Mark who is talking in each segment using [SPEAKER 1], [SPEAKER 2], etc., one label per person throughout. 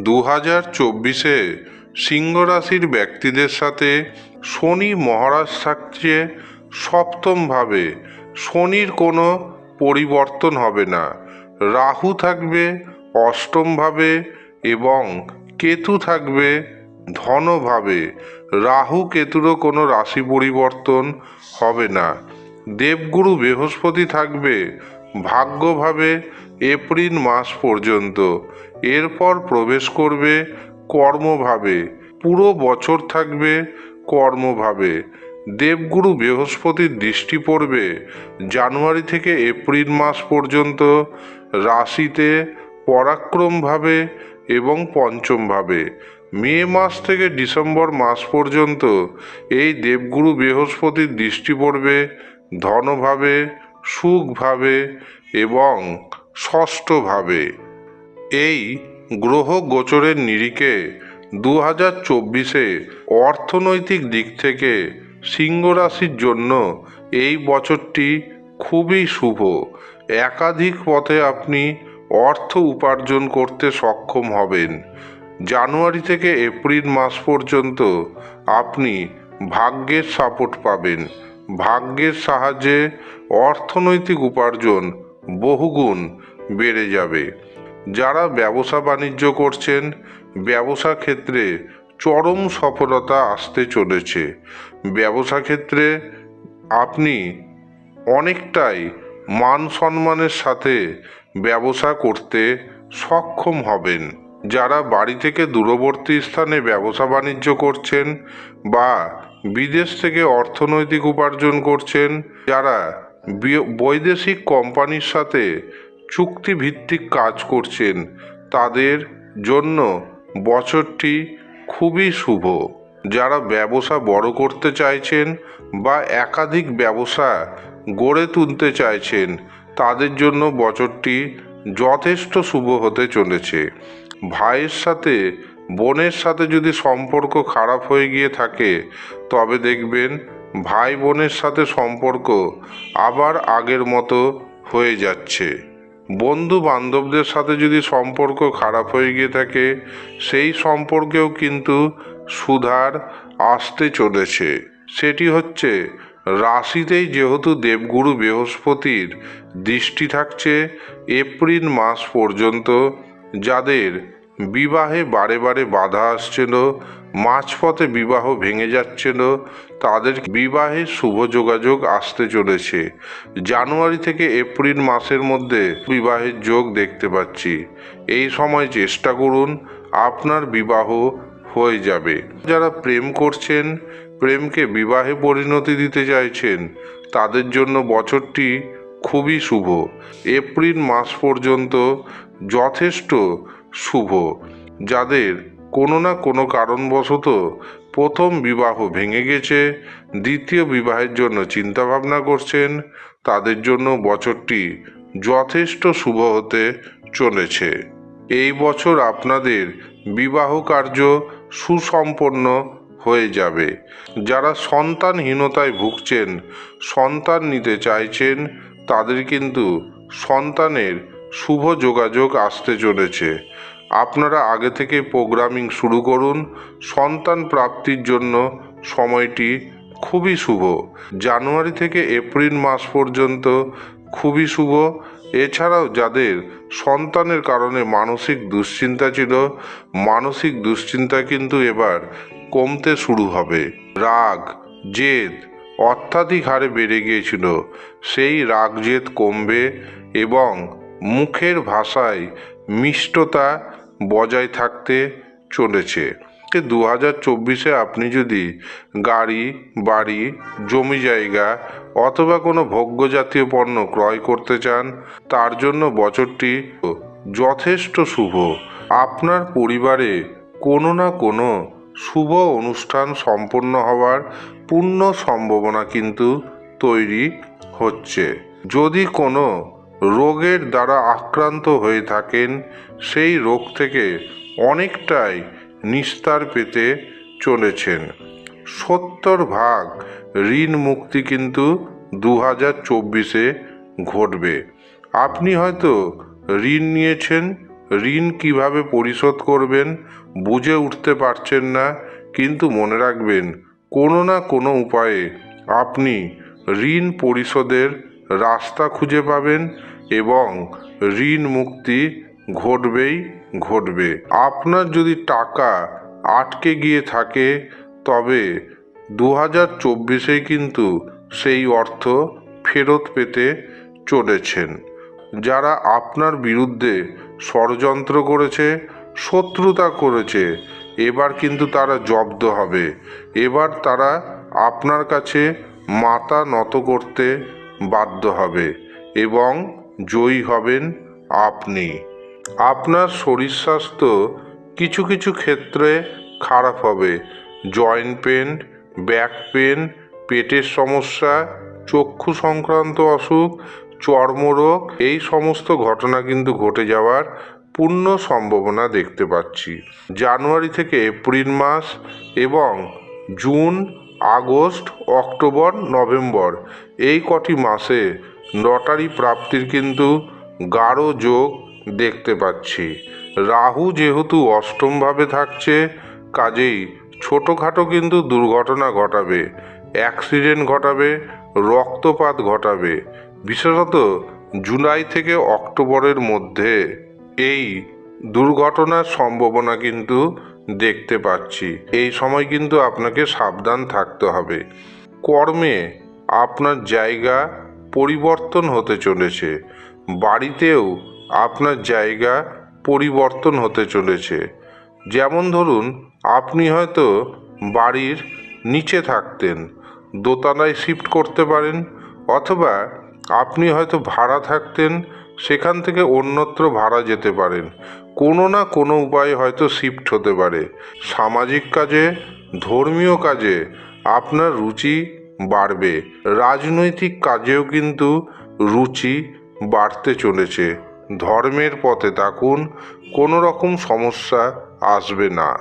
[SPEAKER 1] দু হাজার চব্বিশে সিংহ রাশির ব্যক্তিদের সাথে শনি মহারাজ থাকছে, সপ্তমভাবে শনির কোনো পরিবর্তন হবে না। রাহু থাকবে, অষ্টমভাবে এবং কেতু থাকবে, ধনভাবে। রাহু কেতুরও কোনো রাশি পরিবর্তন হবে না। দেবগুরু বৃহস্পতি থাকবে, ভাগ্যভাবে এপ্রিল মাস পর্যন্ত। এরপর প্রবেশ করবে, কর্মভাবে। পুরো বছর থাকবে, কর্মভাবে। দেবগুরু বৃহস্পতির দৃষ্টি পড়বে, জানুয়ারি থেকে এপ্রিল মাস পর্যন্ত। রাশিতে পরাক্রমভাবে এবং পঞ্চমভাবে। মে মাস থেকে ডিসেম্বর মাস পর্যন্ত এই দেবগুরু বৃহস্পতির দৃষ্টি পড়বে, ধনভাবে, সুখভাবে এবং ষষ্ঠভাবে। এই গ্রহ গোচরের নিরিখে দু হাজার চব্বিশে অর্থনৈতিক দিক থেকে সিংহ রাশির জন্য এই বছরটি খুবই শুভ। একাধিক পথে আপনি অর্থ উপার্জন করতে সক্ষম হবেন। জানুয়ারি থেকে এপ্রিল মাস পর্যন্ত আপনি ভাগ্যের সাপোর্ট পাবেন। ভাগ্যের সাহায্যে অর্থনৈতিক উপার্জন বহুগুণ বেড়ে যাবে। যারা ব্যবসা বাণিজ্য করছেন, ব্যবসা ক্ষেত্রে চরম সফলতা আসতে চলেছে। ব্যবসা ক্ষেত্রে আপনি অনেকটাই মান সম্মানের সাথে ব্যবসা করতে সক্ষম হবেন। যারা বাড়ি থেকে দূরবর্তী স্থানে ব্যবসা বাণিজ্য করছেন বা বিদেশ থেকে অর্থনৈতিক উপার্জন করছেন, যারা বৈদেশিক কোম্পানির সাথে চুক্তিভিত্তিক কাজ করছেন। তাদের জন্য বছরটি খুবই শুভ। যারা ব্যবসা বড় করতে চাইছেন বা একাধিক ব্যবসা গড়ে তুলতে চাইছেন, তাদের জন্য বছরটি যথেষ্ট শুভ হতে চলেছে। ভাইয়ের সাথে, বোনের সাথে যদি সম্পর্ক খারাপ হয়ে গিয়ে থাকে, তবে দেখবেন ভাই বোনের সাথে সম্পর্ক আবার আগের মতো হয়ে যাচ্ছে। বন্ধু বান্ধবদের সাথে যদি সম্পর্ক খারাপ হয়ে গিয়ে থাকে, সেই সম্পর্কেও কিন্তু সুধার আসতে চলেছে। সেটি হচ্ছে, রাশিতেই যেহেতু দেবগুরু বৃহস্পতির দৃষ্টি থাকছে, এপ্রিল মাস পর্যন্ত যাদের বিবাহে বারে বারে বাধা আসছিল মাঝপথে বিবাহ ভেঙে যাচ্ছিল তাদের বিবাহে শুভ যোগাযোগ আসতে চলেছে। জানুয়ারি থেকে এপ্রিল মাসের মধ্যে বিবাহের যোগ দেখতে পাচ্ছি। এই সময় চেষ্টা করুন, আপনার বিবাহ হয়ে যাবে। যারা প্রেম করছেন, প্রেমকে বিবাহে পরিণতি দিতে চাইছেন, তাদের জন্য বছরটি খুবই শুভ। এপ্রিল মাস পর্যন্ত যথেষ্ট শুভ, যাদের কোনো না কোনো কারণবশত প্রথম বিবাহ ভেঙে গেছে, দ্বিতীয় বিবাহের জন্য চিন্তাভাবনা করছেন, তাদের জন্য বছরটি যথেষ্ট শুভ হতে চলেছে। এই বছর আপনাদের বিবাহ কার্য সুসম্পন্ন হয়ে যাবে। যারা সন্তানহীনতায় ভুগছেন, সন্তান নিতে চাইছেন, তাদের কিন্তু সন্তানের শুভ যোগাযোগ আসতে চলেছে। আপনারা আগে থেকে প্রোগ্রামিং শুরু করুন। সন্তান প্রাপ্তির জন্য সময়টি খুবই শুভ। জানুয়ারি থেকে এপ্রিল মাস পর্যন্ত খুবই শুভ। এছাড়াও যাদের সন্তানের কারণে মানসিক দুশ্চিন্তা ছিল, মানসিক দুশ্চিন্তা কিন্তু এবার কমতে শুরু হবে। রাগ, জেদ অত্যাধিক হারে বেড়ে গিয়েছিল। সেই রাগ জেদ কমবে এবং মুখের ভাষায় মিষ্টতা বজায় থাকতে চলেছে। দু হাজার চব্বিশে আপনি যদি গাড়ি, বাড়ি, জমি জায়গা অথবা কোনো ভোগ্য জাতীয় পণ্য ক্রয় করতে চান, তার জন্য বছরটি যথেষ্ট শুভ। আপনার পরিবারে কোনো না কোনো শুভ অনুষ্ঠান সম্পন্ন হওয়ার পূর্ণ সম্ভাবনা কিন্তু তৈরি হচ্ছে। যদি কোনো রোগের দ্বারা আক্রান্ত হয়ে থাকেন, সেই রোগ থেকে অনেকটাই নিস্তার পেতে চলেছেন। সত্তর ভাগ ঋণ মুক্তি কিন্তু দু হাজার চব্বিশে ঘটবে। আপনি হয়তো ঋণ নিয়েছেন, ঋণ কীভাবে পরিশোধ করবেন বুঝে উঠতে পারছেন না, কিন্তু মনে রাখবেন, কোনো না কোনো উপায়ে আপনি ঋণ পরিশোধের রাস্তা খুঁজে পাবেন এবং ঋণ মুক্তি ঘটবেই ঘটবে। আপনার যদি টাকা আটকে গিয়ে থাকে, তবে দু হাজার চব্বিশেই কিন্তু সেই অর্থ ফেরত পেতে চলেছেন। যারা আপনার বিরুদ্ধে ষড়যন্ত্র করেছে, শত্রুতা করেছে, এবার কিন্তু তারা জব্দ হবে। এবার তারা আপনার কাছে মাথা নত করতে বাধ্য হবে এবং জয়ী হবেন আপনি। আপনার শরীর স্বাস্থ্য কিছু কিছু ক্ষেত্রে খারাপ হবে। জয়েন্ট পেন ব্যাক পেন পেটের সমস্যা, চক্ষু সংক্রান্ত অসুখ, চর্মরোগ, এই সমস্ত ঘটনা কিন্তু ঘটে যাওয়ার পূর্ণ সম্ভাবনা দেখতে পাচ্ছি। জানুয়ারি থেকে এপ্রিল মাস এবং জুন, আগস্ট, অক্টোবর, নভেম্বর এই কটি মাসে লটারি প্রাপ্তির কিন্তু গাঢ় যোগ দেখতে পাচ্ছি। রাহু যেহেতু অষ্টমভাবে থাকছে, কাজেই ছোটোখাটো কিন্তু দুর্ঘটনা ঘটাবে, অ্যাক্সিডেন্ট ঘটাবে, রক্তপাত ঘটাবে। বিশেষত জুলাই থেকে অক্টোবরের মধ্যে এই দুর্ঘটনার সম্ভাবনা কিন্তু দেখতে পাচ্ছি। এই সময় কিন্তু আপনাকে সাবধান থাকতে হবে। কর্মে আপনার জায়গা পরিবর্তন হতে চলেছে। বাড়িতেও আপনার জায়গা পরিবর্তন হতে চলেছে। যেমন ধরুন, আপনি হয়তো বাড়ির নিচে থাকতেন, দোতলায় শিফট করতে পারেন, অথবা আপনি হয়তো ভাড়া থাকতেন, সেখান থেকে অন্যত্র ভাড়া যেতে পারেন। কোনো না কোনো উপায়ে হয়তো শিফট হতে পারে। সামাজিক কাজে, ধর্মীয় কাজে আপনার রুচি বাড়বে। রাজনৈতিক কাজেও কিন্তু রুচি বাড়তে চলেছে। ধর্মের পথে থাকুন কোনো রকম সমস্যা আসবে না।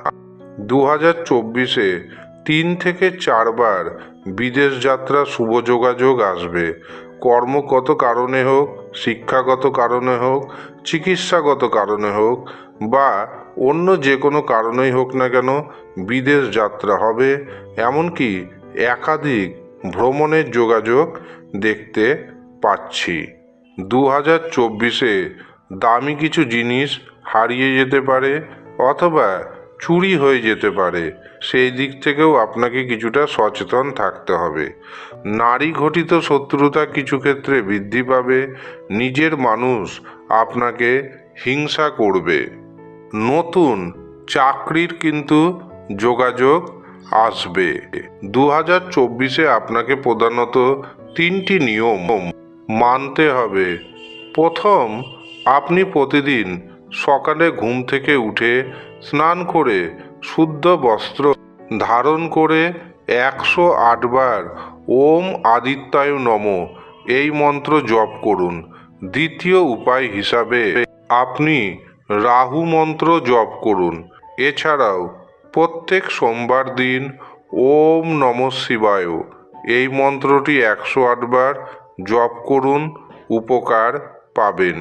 [SPEAKER 1] দু হাজার চব্বিশে তিন থেকে চারবার বিদেশ যাত্রা শুভ যোগাযোগ আসবে। কর্মগত কারণে হোক, শিক্ষাগত কারণে হোক, চিকিৎসাগত কারণে হোক বা অন্য যে কোনো কারণেই হোক না কেন বিদেশ যাত্রা হবে। এমনকি একাধিক ভ্রমণের যোগাযোগ দেখতে পাচ্ছি। দু হাজার চব্বিশে দামি কিছু জিনিস হারিয়ে যেতে পারে অথবা চুরি হয়ে যেতে পারে, সেই দিক থেকেও আপনাকে কিছুটা সচেতন থাকতে হবে। নারী ঘটিত শত্রুতা কিছু ক্ষেত্রে বৃদ্ধি পাবে, নিজের মানুষ আপনাকে হিংসা করবে। নতুন চাকরির কিন্তু যোগাযোগ আসবে। দু হাজার চব্বিশে আপনাকে প্রধানত তিনটি নিয়ম মানতে হবে। প্রথম, আপনি প্রতিদিন সকালে ঘুম থেকে উঠে স্নান করে শুদ্ধ বস্ত্র ধারণ করে একশো আটবার ওম আদিত্যায় নম, এই মন্ত্র জপ করুন। দ্বিতীয় উপায় হিসাবে আপনি রাহু মন্ত্র জপ করুন। এছাড়াও প্রত্যেক সোমবার দিন ওম নম শিবায়। এই মন্ত্রটি একশো আটবার জপ করুন উপকার পাবেন।